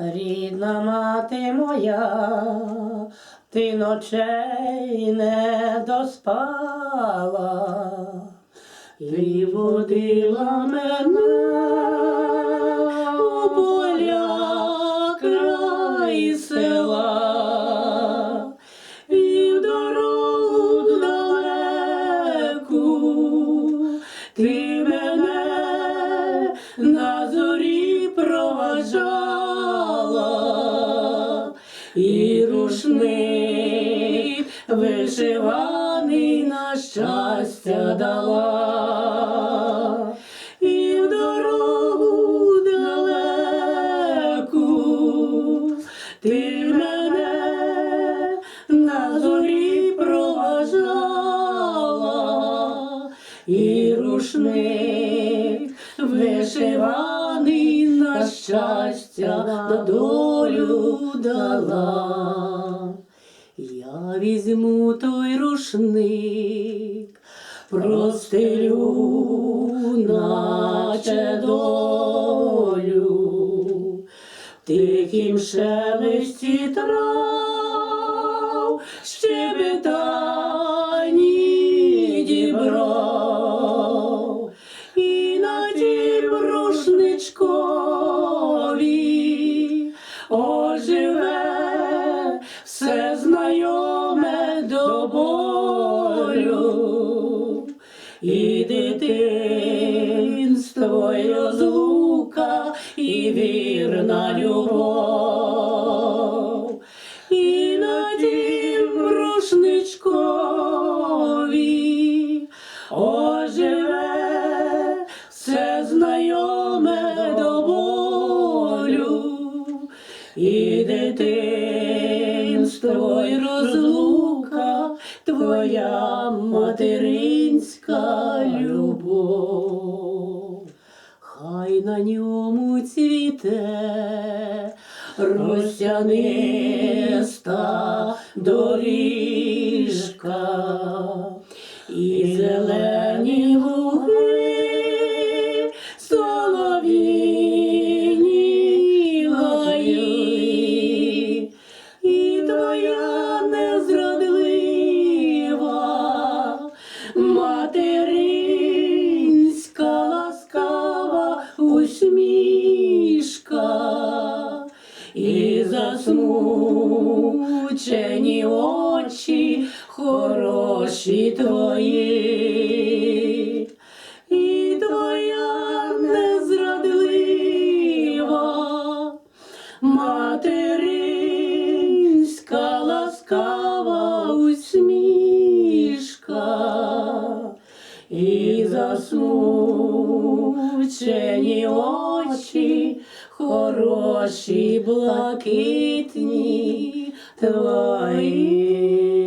Рідна мати моя, ти ночей не доспала. І водила мене у поля край і в дорогу ти мене на зорі проважала, і рушник вишиваний на щастя дала. І в дорогу далеку ти мене на зорі проважала, і рушник вишиваний щастя на долю дала. Я візьму той рушник, простелю, наче долю, тихім шелесті трав, щебетані болю, і дитинство, і розлука, і вірна любов, і на тім рушничкові оживе все знайоме На ньому цвіте. Росяниста доріжка і зелені усмішка, і засмучені очі хороші твої. І твоя незрадлива материнська ласкава і засмучені очі, хороші блакитні твої.